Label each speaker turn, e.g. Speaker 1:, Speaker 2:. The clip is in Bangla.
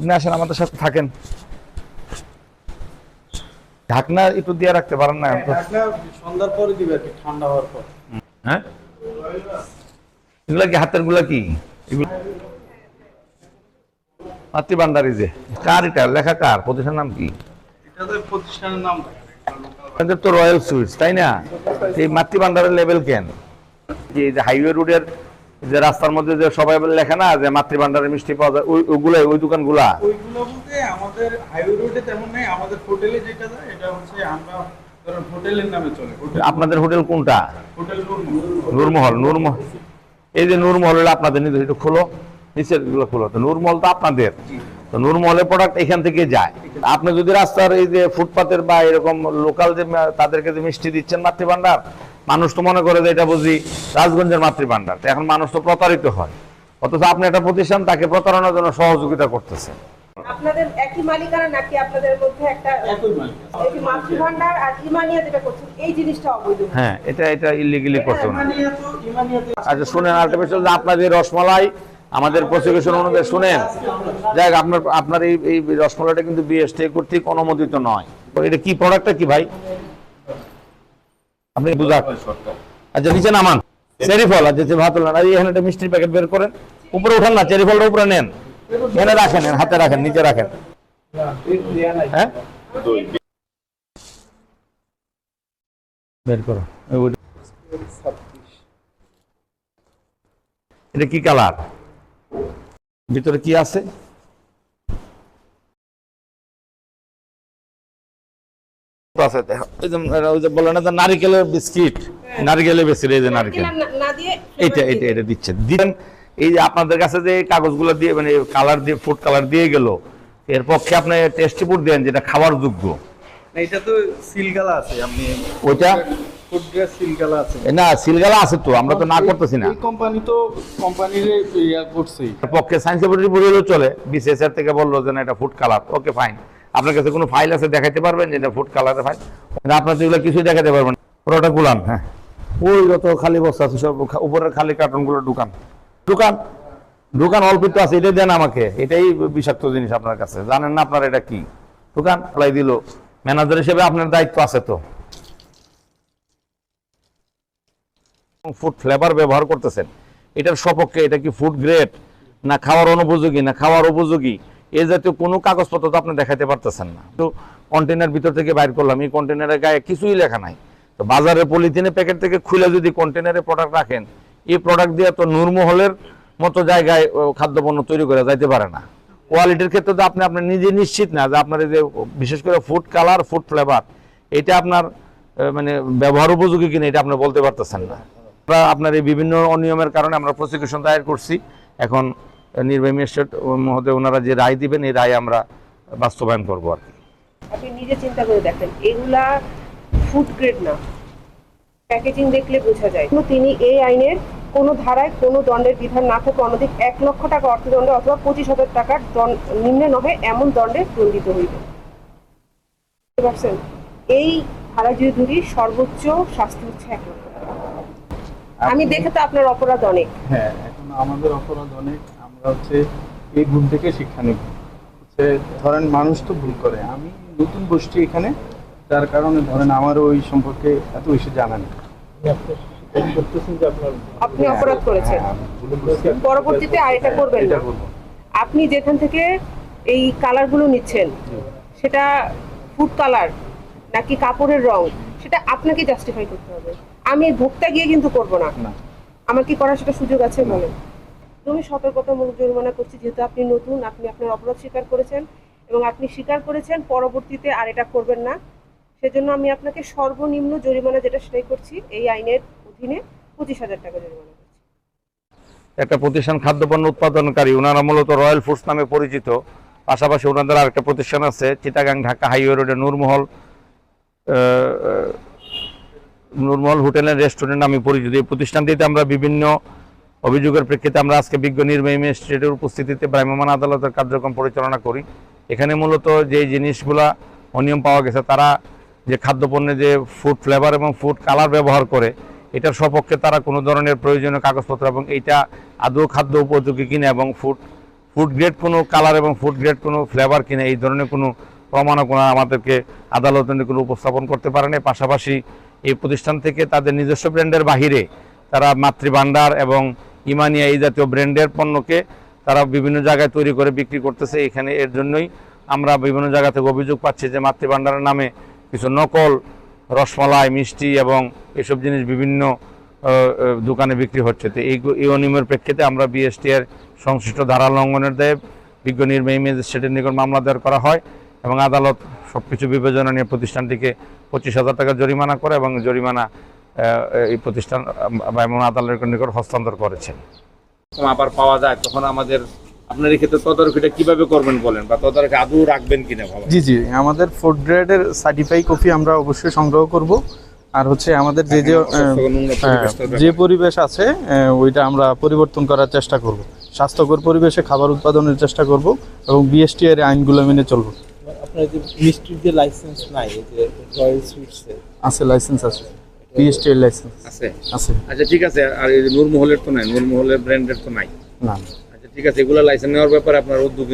Speaker 1: আপনি আসেন আমাদের সাথে থাকেন। ঢাকনা একটু দিয়ে রাখতে পারেন না
Speaker 2: ঢাকনা সন্ধ্যার পরে দিবে আর কি ঠান্ডা হওয়ার পর।
Speaker 1: হ্যাঁ? এগুলা কি হাতেরগুলা কি? যে কার এটা? লেখা কার? প্রতিষ্ঠান নাম কি?
Speaker 2: প্রতিষ্ঠানের নাম।
Speaker 1: আপনাদের তো রয়্যাল সুইটস তাই না? এই মাতৃভান্ডারের লেভেল কেন? যে হাইওয়ে রোডের যে রাস্তার মধ্যে যে সবাই লেখা না যে মাতৃভান্ডারের মিষ্টি পাওয়া যায় ওই ওগুলো ওই দোকানগুলা?
Speaker 2: ওইগুলো বলতে আমাদের হাইওয়ে রোডে তেমন নেই আমাদের হোটেলে যেটা যায় এটা হচ্ছে আমরা হোটেলের নামে চলে।
Speaker 1: আপনাদের হোটেল কোনটা?
Speaker 2: হোটেল
Speaker 1: নূরমহল নূরমহল। এই যে নূরমহল হলো আপনাদের একটু খোলো নিচেরগুলো খোলো। তো নূরমহল তো আপনাদের। তো নূরমহলের প্রোডাক্ট এখান থেকে যায়। আপনি যদি রাস্তার এই যে ফুটপাতের বা এরকম লোকাল যে তাদেরকে যে মিষ্টি দিচ্ছেন মাতৃভান্ডার মানুষ তো মনে করে যে এটা বুঝি রাজগঞ্জের মাতৃভান্ডার তো এখন মানুষ তো প্রতারিত হয়। অথচ আপনি একটা প্রতিষ্ঠান তাকে প্রতারণার জন্য সহযোগিতা করতেছেন।
Speaker 3: আপনাদের একই মালিকানা নাকি আপনাদের মধ্যে একটা
Speaker 2: একই মালিক
Speaker 3: এই যে মাতৃভান্ডার আর ইমানিয়া যেটা করছেন এই জিনিসটা অবৈধ।
Speaker 1: হ্যাঁ এটা এটা ইলিগেলি করতে হবে
Speaker 2: ইমানিয়া তো ইমানিয়াতে
Speaker 1: আচ্ছা শুনেন যে আপনাদের রসমালাই আমাদের প্রসিকিউশন অনুযায়ী শুনেন। যাই হোক, আপনার আপনার এই এই রসমালাইটা কিন্তু বিএসটি কর্তৃক অনুমোদিত নয়। তো এটা কি প্রোডাক্টটা কি ভাই? আপনি বুঝা আচ্ছা নিচে নামান। চেরি ফল আচ্ছা ভাত আর এখানে একটা মিষ্টির প্যাকেট বের করেন। উপরে উঠান না, চেরি ফলটা উপরে নেন। এখানে রাখেন হাতে রাখেন, নিচে রাখেন। হ্যাঁ? বের করো। এটা কি কালার? ভিতরে কি আছে? আছে দেখো। ওই যে বলে না যে নারিকেলের বিস্কিট? নারিকেলের বিস্কিট এই যে নারিকেল।
Speaker 3: নারকেল না- না দিয়ে
Speaker 1: এইটা এইটা এটা দিচ্ছেন। দিবেন এই যে আপনাদের কাছে যে কাগজগুলো দিয়ে মানে কালার দিয়ে ফুড কালার দিয়ে গেল এর পক্ষে আপনি টেস্ট রিপোর্ট দেন যেটা খাওয়ার যোগ্য।
Speaker 2: এটা তো সিলগালা আছে আপনি
Speaker 1: ওইটা?
Speaker 2: ফুড গ্রেস সিলগালা আছে।
Speaker 1: না সিলগালা আছে তো আমরা তো না করতেছি না।
Speaker 2: কোম্পানি তো কোম্পানির ইয়া
Speaker 1: পক্ষে সায়েন্স রিপোর্ট চলে। বিসিএসআর থেকে বলল যে না এটা ফুড কালার ওকে ফাইন আপনার কাছে কোনো ফাইল আছে দেখাতে পারবেন? যে এটা ফুড কালারের ফাইল আপনার যেগুলো কিছুই দেখাতে পারবেন। পুরোটা গুলান হ্যাঁ। ওই যত খালি বস্তা আছে, সব উপরের খালি কার্টনগুলো দোকান। দোকান? দোকান অল্প একটু আছে, এটা দেন আমাকে। এটাই বিষাক্ত জিনিস আপনার কাছে। জানেন না আপনার এটা কি? দোকান লাই দিল। ম্যানেজার হিসেবে আপনার দায়িত্ব আছে তো। ফুড ফ্লেভার ব্যবহার করতেছেন। এটার সপক্ষে এটা কি ফুড গ্রেড না, খাওয়ার অনুপযোগী, না, খাওয়ার উপযোগী? এই জাতীয় কোনো কাগজপত্র তো আপনি দেখাতে পারতেছেন না। তো কন্টেনার ভিতর থেকে বাইর করলাম, এই কন্টেনারের গায়ে কিছুই লেখা নাই। তো বাজারে পলিথিনের প্যাকেট থেকে খুলে যদি কন্টেনারে প্রোডাক্ট রাখেন, এই প্রোডাক্ট দিয়ে তো নূরমহলের মতো জায়গায় খাদ্যপণ্য তৈরি করা যাইতে পারে না। কোয়ালিটির ক্ষেত্রে তো আপনি আপনার নিজে নিশ্চিত না যে আপনার এই যে, বিশেষ করে ফুড কালার ফুড ফ্লেভার এটা আপনার মানে ব্যবহার উপযোগী কিনা এটা আপনি বলতে পারতেছেন না। আপনার এই বিভিন্ন অনিয়মের কারণে আমরা প্রসিকিউশন দায়ের করছি। এখন নির্বাহী ম্যাজিস্ট্রেট মহোদয় ওনারা যে রায় দিবেন এই রায় আমরা বাস্তবায়ন করব আর কি।
Speaker 3: আপনি নিজে চিন্তা করে দেখেন এগুলা ফুড গ্রেড না। প্যাকেজিং দেখলে বোঝা যায়। কিন্তু তিনি এই আইনের কোনো ধারায় কোনো দণ্ডের বিধান না থাকে অনধিক এক লক্ষ টাকা অর্থদণ্ড অথবা পঁচিশ হাজার টাকার দণ্ড নিম্নে নহে এমন দণ্ডে দণ্ডিত হইবে। বুঝতে পারছেন? এই ধারা যদি ধরি সর্বোচ্চ শাস্তি হচ্ছে এক লক্ষ টাকা। আমি দেখে তো আপনার অপরাধ অনেক।
Speaker 2: হ্যাঁ এখন আমাদের অপরাধ অনেক। আমরা হচ্ছে এই ভুল থেকে শিক্ষা নেব। হচ্ছে ধরেন মানুষ তো ভুল করে আমি নতুন বসছি এখানে যার কারণে ধরেন আমার ওই সম্পর্কে এত বেশি জানা নেই।
Speaker 3: আপনি অপরাধ করেছেন। পরবর্তীতে আর এটা করবেন না। আপনি যেখান থেকে এই কালারগুলো নিচ্ছেন সেটা ফুড কালার নাকি কাপড়ের রং সেটা আপনাকে জাস্টিফাই করতে হবে। আমি ভোক্তা গিয়ে কিন্তু করব না।
Speaker 2: না।
Speaker 3: আমার কি করার সেটা সুযোগ আছে বলেন? তুমি সতর্কতামূলক জরিমানা করছি, যেহেতু আপনি নতুন, আপনি আপনার অপরাধ স্বীকার করেছেন এবং আপনি স্বীকার করেছেন, পরবর্তীতে আর এটা করবেন না। সেজন্য আমি আপনাকে সর্বনিম্ন জরিমানা যেটা সেটাই করছি, এই আইনের অধীনে পঁচিশ হাজার টাকা জরিমানা করছি।
Speaker 1: একটা প্রতিষ্ঠান খাদ্যপণ্য উৎপাদনকারী ওনারা মূলত রয়্যাল ফুডস নামে পরিচিত। পাশাপাশি ওনাদের আরেকটা প্রতিষ্ঠান আছে, চিটাগাং ঢাকা হাইওয়ে রোডে Noor Mahal Noor Mahal hotel and restaurant নামে পরিচিত। এই প্রতিষ্ঠানটিতে আমরা বিভিন্ন অভিযোগের প্রেক্ষিতে আমরা আজকে বিজ্ঞ নির্বাহী ম্যাজিস্ট্রেটের উপস্থিতিতে ভ্রাম্যমাণ আদালতের কার্যক্রম পরিচালনা করি। এখানে মূলত যে জিনিসগুলা অনিয়ম পাওয়া গেছে, তারা যে খাদ্যপণ্যে যে ফুড ফ্লেভার এবং ফুড কালার ব্যবহার করে, এটার সপক্ষে তারা কোনো ধরনের প্রয়োজনীয় কাগজপত্র এবং এইটা আদৌ খাদ্য উপযোগী কিনা এবং ফুড ফুড গ্রেড কোনো কালার এবং ফুড গ্রেড কোনো ফ্লেভার কিনে, এই ধরনের কোনো প্রমাণও কোনো আমাদেরকে আদালতে কোনো উপস্থাপন করতে পারে না পাশাপাশি এই প্রতিষ্ঠান থেকে তাদের নিজস্ব ব্র্যান্ডের বাহিরে তারা মাতৃভাণ্ডার এবং ইমানিয়া এই জাতীয় ব্র্যান্ডের পণ্যকে তারা বিভিন্ন জায়গায় তৈরি করে বিক্রি করতেছে এখানে। এর জন্যই আমরা বিভিন্ন জায়গা থেকে অভিযোগ পাচ্ছি যে মাতৃভাণ্ডারের নামে কিছু নকল রসমালাই, মিষ্টি এবং এসব জিনিস বিভিন্ন দোকানে বিক্রি হচ্ছে। তো এই অনিয়মের প্রেক্ষিতে আমরা বিএসটি এর সংশ্লিষ্ট ধারা লঙ্ঘনের দেয় বিজ্ঞ নির্বাহী ম্যাজিস্ট্রেটের নিকট মামলা দায়ের করা হয় এবং আদালত সব কিছু বিবেচনা নিয়ে প্রতিষ্ঠানটিকে পঁচিশ হাজার টাকা জরিমানা করে এবং জরিমানা এই প্রতিষ্ঠান আহ, এমন আদালতের নিকট হস্তান্তর করেছেন। আবার পাওয়া যায় তখন আমাদের আপনার এই ক্ষেত্রে তদারকিটা কীভাবে করবেন বলেন? বা তদারকি আদৌ রাখবেন কিনা
Speaker 2: জি জি আমাদের ফুড গ্রেডের সার্টিফাই কপি আমরা অবশ্যই সংগ্রহ করব। আর হচ্ছে আমাদের যে যে হ্যাঁ, যে পরিবেশ আছে ওইটা আমরা পরিবর্তন করার চেষ্টা করব। স্বাস্থ্যকর পরিবেশে খাবার উৎপাদনের চেষ্টা করব এবং বিএসটি এর আইনগুলো মেনে চলব।
Speaker 4: আপনার যে মিষ্টির যে লাইসেন্স নাই যে রয়্যাল সুইটসের
Speaker 2: আছে লাইসেন্স আছে। বিএসটি লাইসেন্স
Speaker 1: আছে?
Speaker 2: আছে।
Speaker 1: আচ্ছা ঠিক আছে। আর এই নূর মহলের তো নাই নূরমহলের ব্র্যান্ডের তো নাই।
Speaker 2: না।
Speaker 1: আচ্ছা ঠিক আছে এগুলো লাইসেন্স নেওয়ার ব্যাপারে আপনার উদ্যোগ